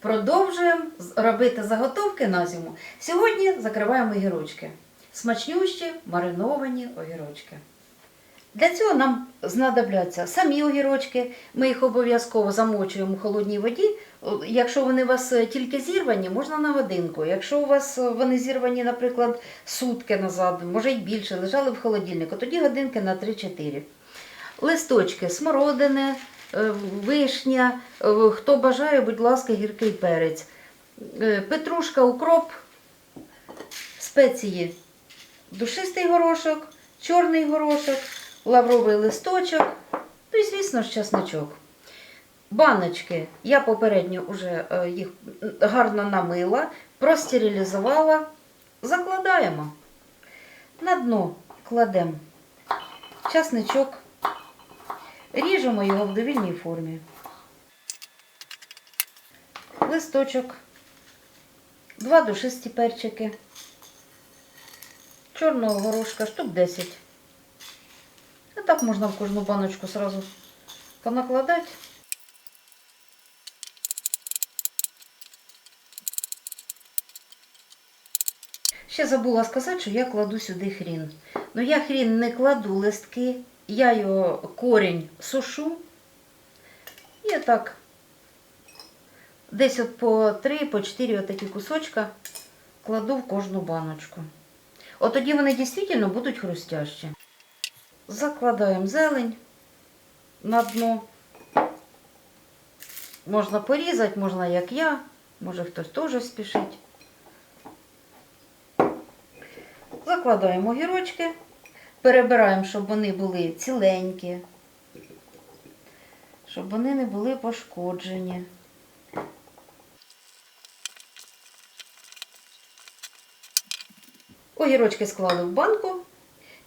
Продовжуємо робити заготовки на зиму. Сьогодні закриваємо огірочки. Смачнющі мариновані огірочки. Для цього нам знадобляться самі огірочки. Ми їх обов'язково замочуємо в холодній воді. Якщо вони у вас е, тільки зірвані, можна на годинку. Якщо у вас е, вони зірвані, наприклад, сутки назад, може й більше, лежали в холодильнику, тоді годинки на 3-4. Листочки, смородини, вишня, е, хто бажає, будь ласка, гіркий перець, е, петрушка, укроп, спеції, душистий горошок, чорний горошок, лавровий листочок, ну і, звісно ж, часничок. Баночки. Я попередньо вже е, їх гарно намила, простерилізувала, закладаємо. На дно кладемо часничок, ріжемо його в довільній формі. Листочок, два душисті перчики, чорного горошка, штук 10. А так можна в кожну баночку сразу понакладати. Ще забула сказати, що я кладу сюди хрін. Ну я хрін не кладу листки, я його корінь сушу. І так десь от по 3, по 4 отакі кусочка кладу в кожну баночку. От тоді вони дійсно будуть хрустящі. Закладаємо зелень на дно. Можна порізати, можна як я, може хтось теж спішить. Закладаємо огірочки, перебираємо, щоб вони були ціленькі, щоб вони не були пошкоджені. Огірочки склали в банку.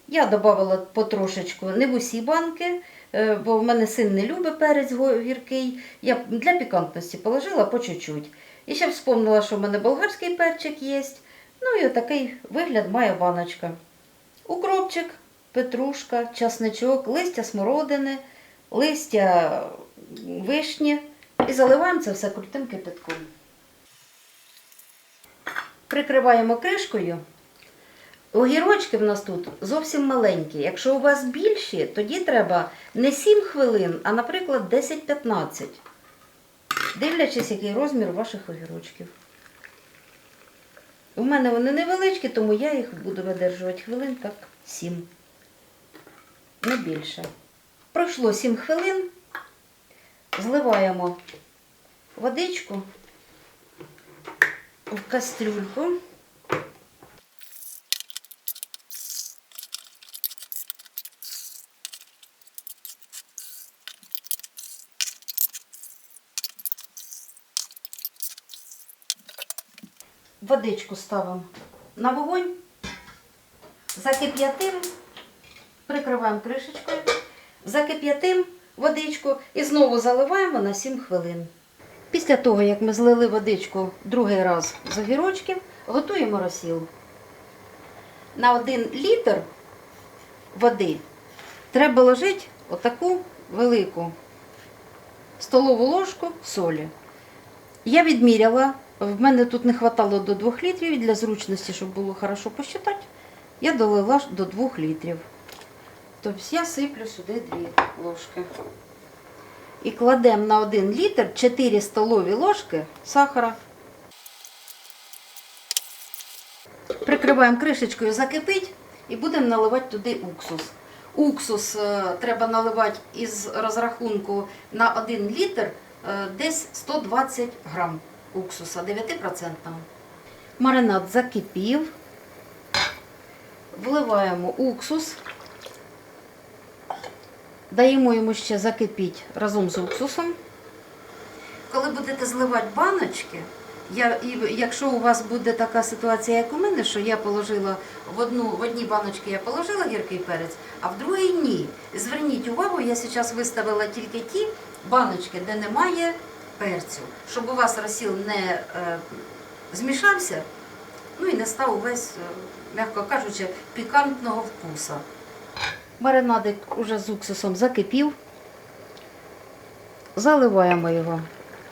Я додавала потрошечку, не в усі банки, е, бо в мене син не любить перець гіркий. Я для пікантності положила по чуть-чуть. І ще вспомнила, що в мене болгарський перчик є. Ну і отакий вигляд має баночка. Укропчик, петрушка, часничок, листя смородини, листя вишні. І заливаємо це все крутим кипятком. Прикриваємо кришкою. Огірочки в нас тут зовсім маленькі. Якщо у вас більші, тоді треба не 7 хвилин, а, наприклад, 10-15. Дивлячись, який розмір ваших огірочків. У мене вони невеличкі, тому я їх буду видержувати хвилин так 7. Не більше. Пройшло 7 хвилин. Зливаємо водичку в кастрюльку. Водичку ставимо на вогонь, закип'ятим, прикриваємо кришечкою, закип'ятим водичку і знову заливаємо на 7 хвилин. Після того, як ми злили водичку другий раз з огірочків, готуємо розсіл. На 1 літр води треба ложити отаку велику столову ложку солі. Я відміряла, в мене тут не хватало до 2 літрів, і для зручності, щоб було хорошо посчитати, я долила до 2 літрів. Тобто я сиплю сюди 2 ложки. І кладемо на 1 літр 4 столові ложки сахара. Прикриваємо кришечкою, закипить і будемо наливати туди уксус. Уксус е, треба наливати із розрахунку на 1 літр е, десь 120 грам уксуса 9%. Маринад закипів. Вливаємо уксус. Даємо йому ще закипіти разом з уксусом. Коли будете зливати баночки, я, і якщо у вас буде така ситуація, як у мене, що я положила в одну в одні баночки я положила гіркий перець, а в другій ні. Зверніть увагу, я зараз виставила тільки ті баночки, де немає перцю, щоб у вас розсіл не е, змішався, ну і не став увесь, е, м'яко кажучи, пікантного вкуса. Маринадик уже з уксусом закипів. Заливаємо його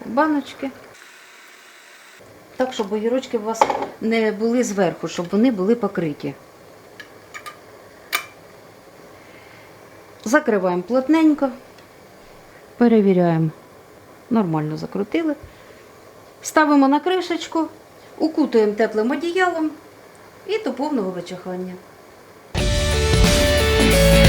в баночки. так, щоб огірочки у вас не були зверху, щоб вони були покриті. Закриваємо плотненько, перевіряємо. Нормально закрутили. Ставимо на кришечку, укутуємо теплим одіялом і до повного вичахання. Bye.